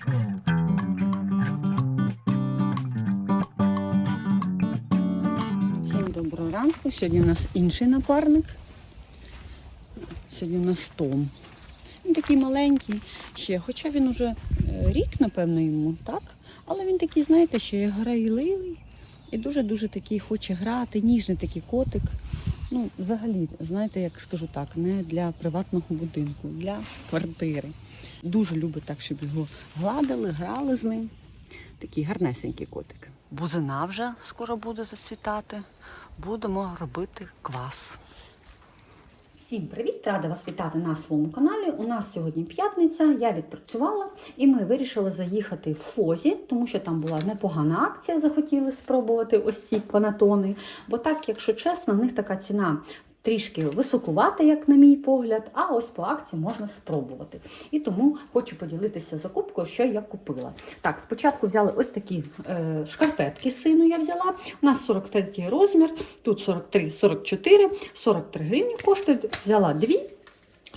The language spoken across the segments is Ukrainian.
Всім доброго ранку. Сьогодні у нас інший напарник. Сьогодні у нас Том. Він такий маленький ще, хоча він уже е, рік, напевно, йому, так? Але він такий, знаєте, ще грайливий і дуже-дуже такий хоче грати, ніжний такий котик. Ну, взагалі, знаєте, як скажу так, не для приватного будинку, для квартири. Дуже любить так, щоб його гладили, грали з ним. Такий гарнесенький котик. Бузина вже скоро буде зацвітати. Будемо робити квас. Всім привіт! Рада вас вітати на своєму каналі. У нас сьогодні п'ятниця, я відпрацювала і ми вирішили заїхати в Фозі, тому що там була непогана акція, захотіли спробувати ось ці панатони. Бо так, якщо чесно, в них така ціна. Трішки високувата, як на мій погляд, а ось по акції можна спробувати. І тому хочу поділитися закупкою, що я купила. Так, спочатку взяли ось такі е, шкарпетки сину я взяла. У нас 43 розмір, тут 43, 44, 43 гривні коштують. Взяла дві.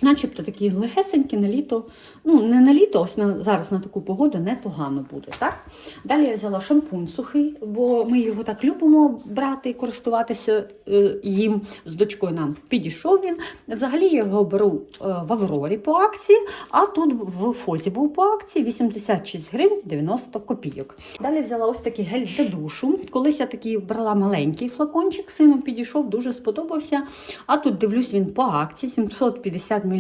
Начебто такі легесенькі на літо, ну не на літо, ось на, зараз на таку погоду непогано буде. так? Далі я взяла шампунь сухий, бо ми його так любимо брати і користуватися е, їм з дочкою нам підійшов він. Взагалі я його беру е, в Аврорі по акції, а тут в Фозі був по акції 86 гривень 90 копійок. Далі взяла ось такий гель для душу. Колись я такий брала маленький флакончик, сину підійшов, дуже сподобався. А тут дивлюсь він по акції 750 мл.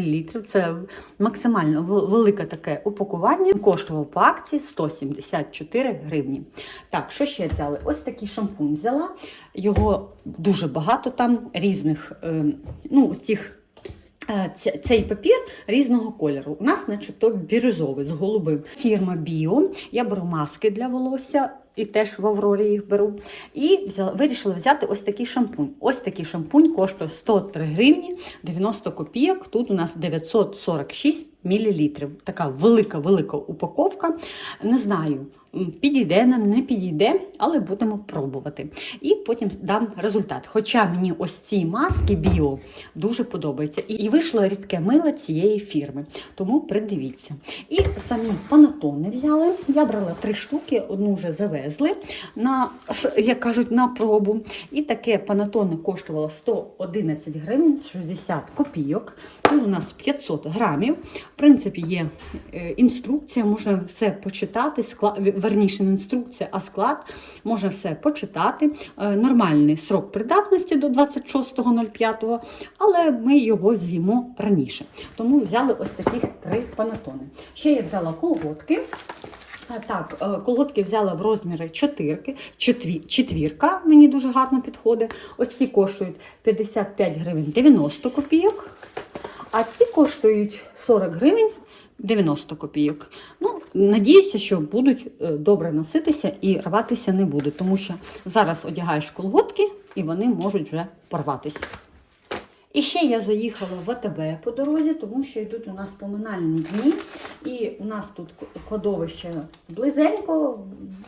Це максимально велике таке упакування. Коштував по акції 174 гривні. Так, що ще взяли? Ось такий шампунь взяла. Його дуже багато там різних, е, ну, цих. е, Цей папір різного кольору. У нас, начебто, бірюзовий з голубим. Фірма Біо. Я беру маски для волосся і теж в Аврорі їх беру. І взяла, вирішила взяти ось такий шампунь. Ось такий шампунь коштує 103 гривні 90 копійок. Тут у нас 946 мл. Така велика-велика упаковка. Не знаю, підійде нам, не підійде, але будемо пробувати. І потім дам результат. Хоча мені ось ці маски біо дуже подобаються. І- І вийшло рідке мило цієї фірми. Тому придивіться. І самі панатони взяли. Я брала три штуки, одну вже завезли на, як кажуть, на пробу. І таке панатони коштувало 111 гривень 60 копійок. Тут у нас 500 грамів. В принципі, є е, інструкція, можна все почитати. Склад, верніше не інструкція, а склад. Можна все почитати. Е, Нормальний срок придатності до 26.05, але ми його з'їмо раніше. Тому взяли ось таких три панатони. Ще я взяла колготки. Так, е, колготки взяла в розміри чотирки, четві, четвірка мені дуже гарно підходить. Ось ці коштують 55 гривень 90 копійок, а ці коштують 40 гривень 90 копійок. Ну, надіюся, що будуть е, добре носитися і рватися не будуть, тому що зараз одягаєш колготки і вони можуть вже порватися. І ще я заїхала в АТБ по дорозі, тому що йдуть у нас поминальні дні. І у нас тут кладовище близенько.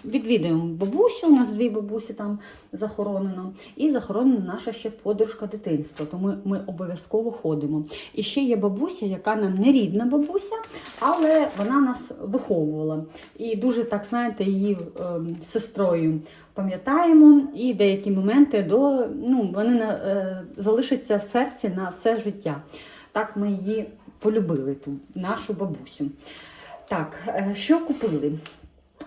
Відвідаємо бабусю, у нас дві бабусі там захоронено. І захоронена наша ще подружка дитинства, тому ми, обов'язково ходимо. І ще є бабуся, яка нам не рідна бабуся, але вона нас виховувала. І дуже так, знаєте, її ем, сестрою пам'ятаємо, і деякі моменти до, ну, вони на, е, залишаться в серці на все життя. Так ми її полюбили, ту нашу бабусю. Так, е, що купили?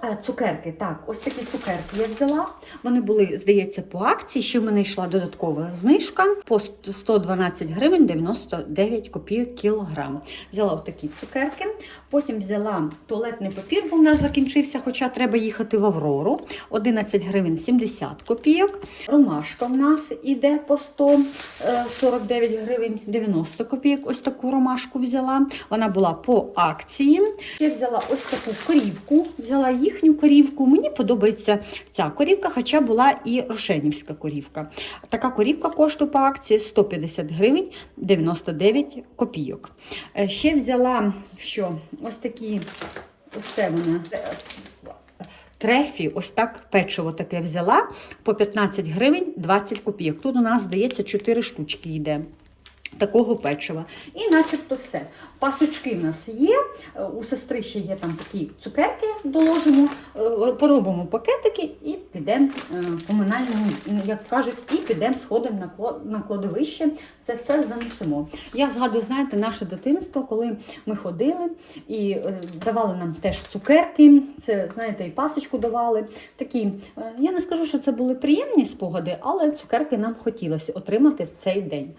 Е, Цукерки, так, ось такі цукерки я взяла. Вони були, здається, по акції. Ще в мене йшла додаткова знижка по 112 гривень 99 копійок кілограм. Взяла ось такі цукерки. Потім взяла туалетний папір, бо в нас закінчився, хоча треба їхати в Аврору. 11 гривень 70 копійок. Ромашка в нас іде по 149 гривень 90 копійок. Ось таку ромашку взяла. Вона була по акції. Я взяла ось таку корівку, взяла їхню корівку. Мені подобається ця корівка, хоча була і рошенівська корівка. Така корівка коштує по акції 150 гривень 99 копійок. Е, Ще взяла що ось такі, це вона. Трефі, ось так печиво таке взяла по 15 гривень 20 копійок. Тут у нас, здається, 4 штучки йде такого печива. І начебто все. Пасочки в нас є. У сестри ще є там такі цукерки, доложимо, е, поробимо пакетики і підемо е, поминальному, ну, як кажуть, і підемо сходимо на кладовище. Це все занесемо. Я згадую, знаєте, наше дитинство, коли ми ходили і е, давали нам теж цукерки. Це знаєте, і пасочку давали. Такі, я не скажу, що це були приємні спогади, але цукерки нам хотілося отримати в цей день.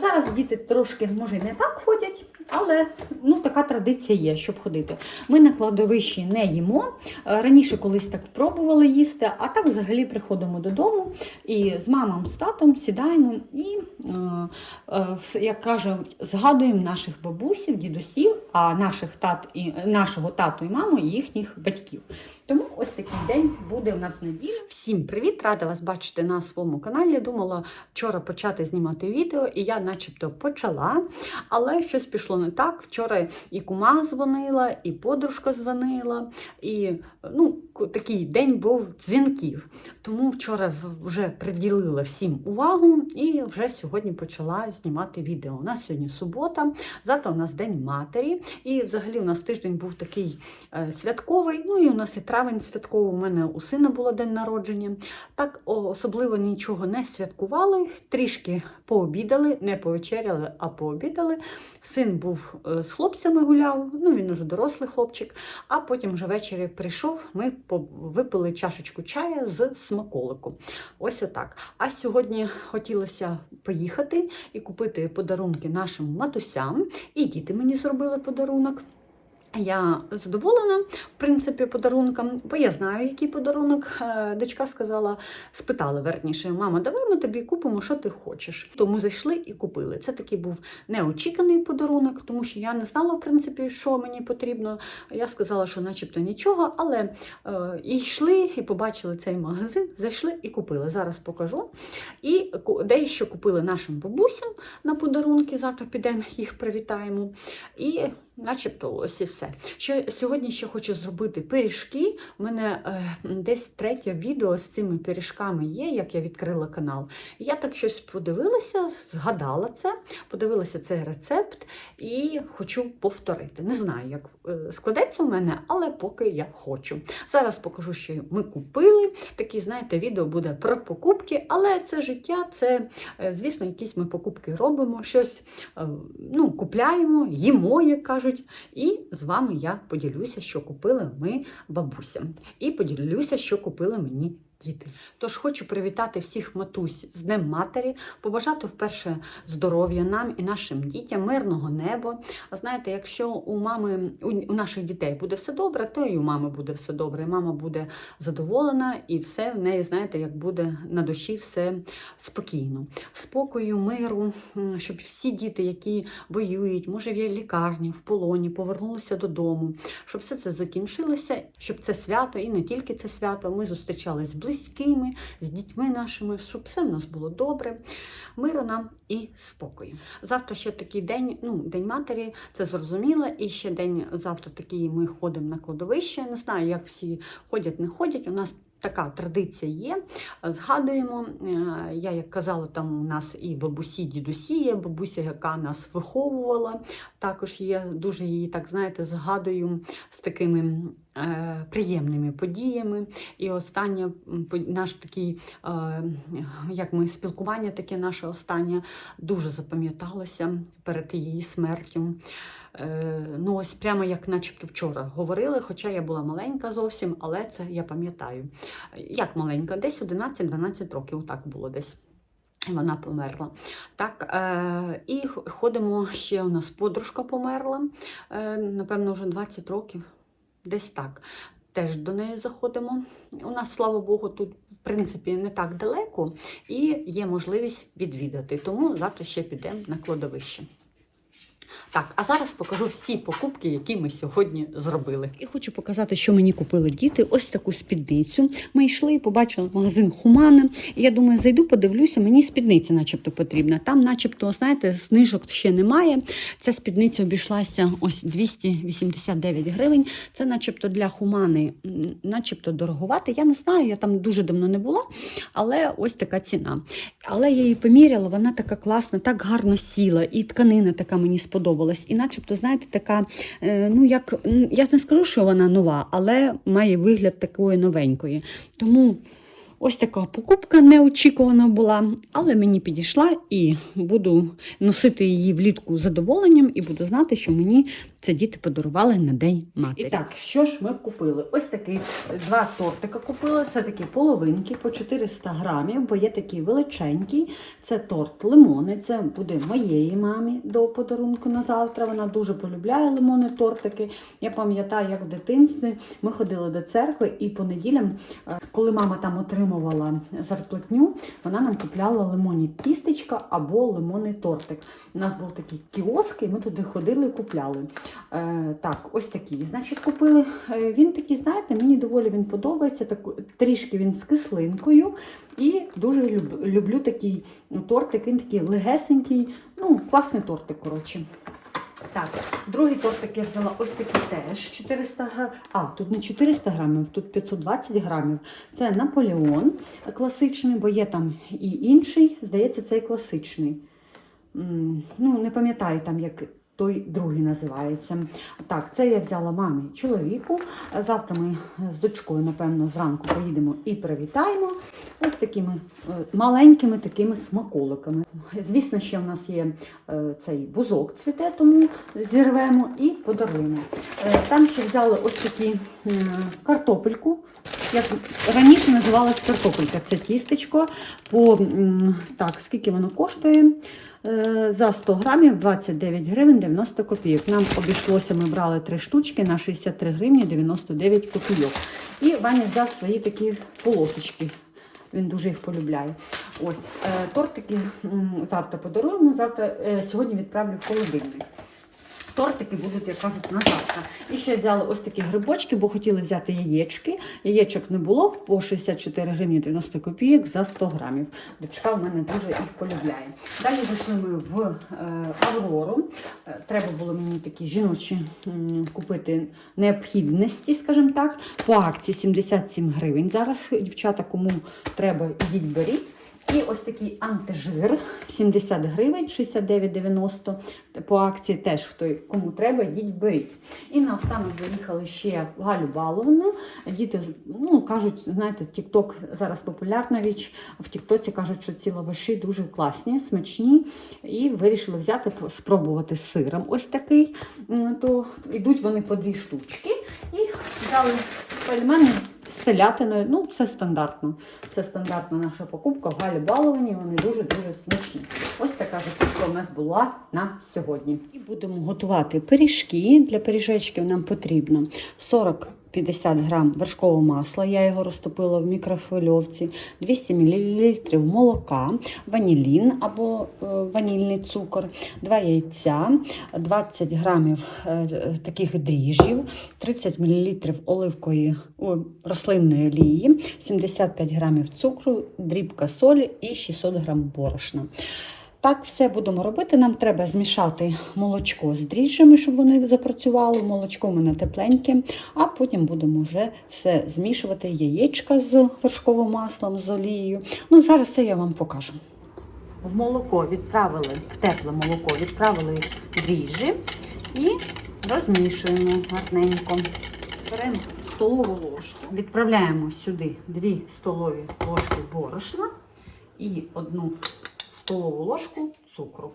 Зараз діти трошки, може, не так ходять, але ну, така традиція є, щоб ходити. Ми на кладовищі не їмо. Е, Раніше колись так пробували їсти, а так взагалі приходимо додому і з мамом, з татом сідаємо і, е, е, як кажуть, згадуємо наших бабусів, дідусів, а наших тат і нашого тату і маму і їхніх батьків. Тому ось такий день буде у нас в неділю. Всім привіт! Рада вас бачити на своєму каналі. Думала вчора почати знімати відео, і я, начебто, почала, але щось пішло не так. Вчора і кума дзвонила, і подружка дзвонила, і ну, такий день був дзвінків. Тому вчора вже приділила всім увагу і вже сьогодні почала знімати відео. У нас сьогодні субота, завтра у нас День матері, і взагалі у нас тиждень був такий е, святковий. Ну і у нас і травень святковий. У мене у сина було день народження. Так особливо нічого не святкували, трішки пообідали, не повечеряли, а пообідали. Син був е, з хлопцями гуляв, ну він уже дорослий хлопчик. А потім вже ввечері прийшов, ми випили чашечку чая з смаколику. Ось отак. А сьогодні хотілося поїхати і купити подарунки нашим матусям. І діти мені зробили подарунок. Я задоволена, в принципі, подарунком, бо я знаю, який подарунок. Е, Дочка сказала, спитала верніше, мама, давай ми тобі купимо, що ти хочеш. Тому зайшли і купили. Це такий був неочіканий подарунок, тому що я не знала, в принципі, що мені потрібно. Я сказала, що начебто нічого, але е, йшли, і побачили цей магазин, зайшли і купили. Зараз покажу. І дещо купили нашим бабусям на подарунки. Завтра підемо їх привітаємо. І начебто ось і все. Що сьогодні ще хочу зробити пиріжки. У мене е, десь третє відео з цими пиріжками є, як я відкрила канал. Я так щось подивилася, згадала це, подивилася цей рецепт і хочу повторити. Не знаю, як е, складеться у мене, але поки я хочу. Зараз покажу, що ми купили. Такі, знаєте, відео буде про покупки, але це життя, це, е, звісно, якісь ми покупки робимо, щось е, ну, купляємо, їмо, як кажуть. І з вами я поділюся, що купили ми бабусям. І поділюся, що купили мені діти. Тож хочу привітати всіх матусь з Днем Матері, побажати вперше здоров'я нам і нашим дітям, мирного неба. А знаєте, якщо у мами, у, наших дітей буде все добре, то і у мами буде все добре. І мама буде задоволена, і все в неї, знаєте, як буде на душі все спокійно. Спокою, миру, щоб всі діти, які воюють, може в лікарні, в полоні, повернулися додому, щоб все це закінчилося, щоб це свято, і не тільки це свято, ми зустрічались з близькими, з дітьми нашими, щоб все в нас було добре, миру нам і спокою. Завтра ще такий день, ну, День матері, це зрозуміло, і ще день завтра такий ми ходимо на кладовище. Не знаю, як всі ходять, не ходять. У нас Така традиція є. Згадуємо, е, я як казала, там у нас і бабусі, дідусі є, бабуся, яка нас виховувала. Також є дуже її, так знаєте, згадую з такими приємними подіями. І останнє наш такий, е, як ми спілкування, таке наше останнє дуже запам'яталося перед її смертю. Е, Ну, ось прямо як начебто вчора говорили, хоча я була маленька зовсім, але це я пам'ятаю. Як маленька, десь 11-12 років, так було десь. Вона померла. Так, е, і ходимо ще у нас подружка померла, е, напевно, вже 20 років, десь так. Теж до неї заходимо. У нас, слава Богу, тут, в принципі, не так далеко, і є можливість відвідати. Тому завтра ще підемо на кладовище. Так, а зараз покажу всі покупки, які ми сьогодні зробили. І хочу показати, що мені купили діти. Ось таку спідницю. Ми йшли і побачили магазин Хумана. І я думаю, зайду, подивлюся, мені спідниця начебто потрібна. Там, начебто, знаєте, знижок ще немає. Ця спідниця обійшлася ось 289 гривень. Це начебто для Хумани, начебто дороговати. Я не знаю, я там дуже давно не була, але ось така ціна. Але я її поміряла, вона така класна, так гарно сіла, і тканина така мені сподобалася. Сподобалась. І начебто, знаєте, така, е, ну як я не скажу, що вона нова, але має вигляд такої новенької. Тому ось така покупка неочікувана була, але мені підійшла і буду носити її влітку з задоволенням і буду знати, що мені це діти подарували на День матері. І так, що ж ми купили? Ось такі два тортика купили. Це такі половинки по 400 грамів, бо є такий величенький. Це торт лимони. Це буде моєї мамі до подарунку на завтра. Вона дуже полюбляє лимони тортики. Я пам'ятаю, як в дитинстві ми ходили до церкви, і по неділям, е, коли мама там отримувала зарплатню, вона нам купляла лимонні тістечка або лимонний тортик. У нас був такий кіоск, і ми туди ходили і купляли. Е, так, ось такий, значить, купили. Е, він такий, знаєте, мені доволі він подобається. Так, трішки він з кислинкою. І дуже люб- люблю такий тортик. Він такий легесенький, ну, класний тортик, коротше. Так, другий тортик я взяла ось такий теж 400 грамів. А, тут не 400 грамів, тут 520 грамів. Це Наполеон класичний, бо є там і інший. Здається, цей класичний. Ну, не пам'ятаю там, як той другий називається. Так, це я взяла мамі чоловіку. Завтра ми з дочкою, напевно, зранку поїдемо і привітаємо ось такими е, маленькими такими смаколиками. Звісно, ще в нас є е, цей бузок цвіте, тому зірвемо і подаруємо. Е, Там ще взяли ось такі картопельку. Як раніше називалась картопелька. Це тістечко. По, так, скільки воно коштує? За 100 грамів 29 гривень 90 копійок. Нам обійшлося, ми брали три штучки на 63 гривні 99 копійок. І Ваня взяв свої такі полосочки. Він дуже їх полюбляє. Ось е, тортики завтра подаруємо. Завтра е, сьогодні відправлю в холодильник. Тортики будуть, як кажуть, на завтра. І ще взяли ось такі грибочки, бо хотіли взяти яєчки. Яєчок не було по 64 гривні 90 копійок за 100 грамів. Дочка в мене дуже їх полюбляє. Далі зайшли ми в е, Аврору. Е, треба було мені такі жіночі м, купити необхідності, скажімо так. По акції 77 гривень. Зараз дівчата, кому треба, ідіть беріть. І ось такий антижир 70 гривень, 69,90 по акції теж хто кому треба, йдіть беріть. І наостанок заїхали ще Галю Баловну. Діти ну, кажуть, знаєте, TikTok зараз популярна річ. В Тіктоці кажуть, що ці лаваші дуже класні, смачні. І вирішили взяти, спробувати з сиром. Ось такий. То йдуть вони по дві штучки. І взяли пельмени з телятиною. Ну, це стандартно. Це стандартна наша покупка в Галі Баловані. Вони дуже-дуже смачні. Ось така закупка у нас була на сьогодні. І будемо готувати пиріжки. Для пиріжечків нам потрібно 40 50 грам вершкового масла, я його розтопила в мікрохвильовці, 200 мл молока, ванілін або е, ванільний цукор, 2 яйця, 20 грамів е, таких дріжджів, 30 мл оливкової рослинної олії, 75 грамів цукру, дрібка солі і 600 грам борошна. Так, все будемо робити. Нам треба змішати молочко з дріжджами, щоб вони запрацювали. Молочко у мене тепленьке, а потім будемо вже все змішувати. Яєчка з вершковим маслом, з олією. Ну, зараз це я вам покажу. В молоко відправили, в тепле молоко відправили дріжджі і розмішуємо гарненько. Беремо столову ложку, відправляємо сюди 2 столові ложки борошна і одну столову ложку цукру.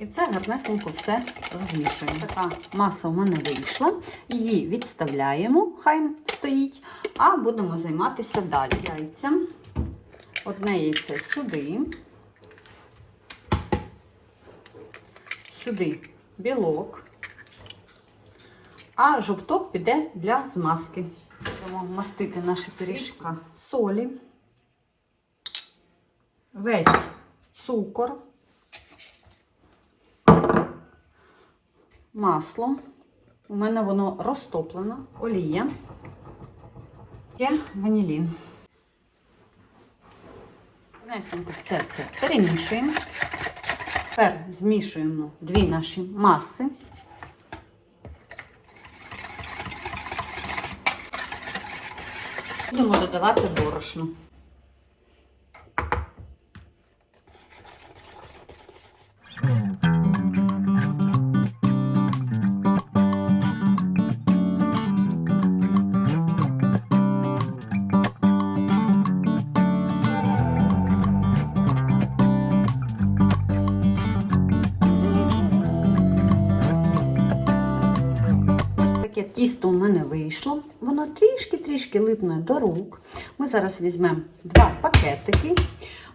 І це гарнесенько все розмішуємо. Така маса у мене вийшла. Її відставляємо, хай стоїть, а будемо займатися далі. Яйця. Одне яйце сюди. Сюди білок. А жовток піде для змазки. Будемо мастити наші пиріжка солі. Весь цукор, масло. У мене воно розтоплено, олія. Є ванілін. Несенько все це перемішуємо. Тепер змішуємо дві наші маси. Будемо додавати борошно. Мене вийшло. Воно трішки-трішки липне до рук. Ми зараз візьмемо два пакетики.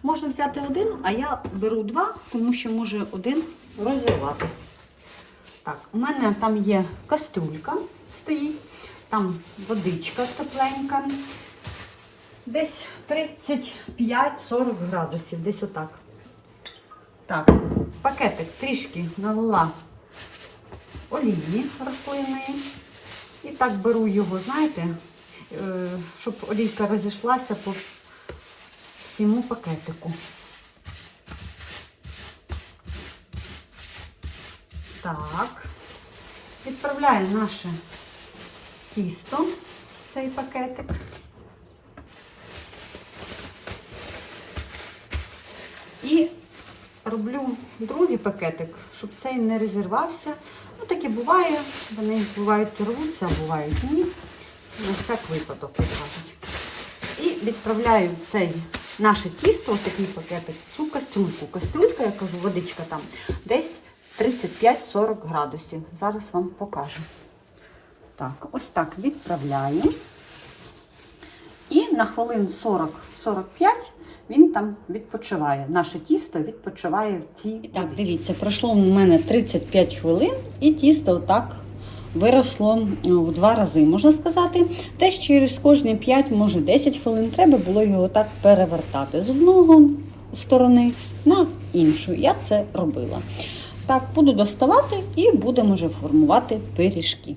Можна взяти один, а я беру два, тому що може один розірватись. Так, у мене там є каструлька стоїть, там водичка тепленька. Десь 35-40 градусів, десь отак. Так, пакетик трішки налила олії рослинної. І так беру його, знаєте, е, щоб олійка розійшлася по всьому пакетику. Так, відправляю наше тісто цей пакетик. І роблю другий пакетик, щоб цей не розірвався. Ну, таке буває, вони бувають рвуться, бувають ні. На всяк випадок, кажуть. І відправляю цей наше тісто, такий пакетик, цю кастрюльку. Кастрюлька, я кажу, водичка там, десь 35-40 градусів. Зараз вам покажу. Так, ось так відправляю. І на хвилин 40-45 він там відпочиває. Наше тісто відпочиває в цій. Так, дивіться, пройшло у мене 35 хвилин, і тісто отак виросло в два рази, можна сказати. Десь через кожні 5, може 10 хвилин треба було його так перевертати з одного сторони на іншу. Я це робила. Так, буду доставати і будемо вже формувати пиріжки.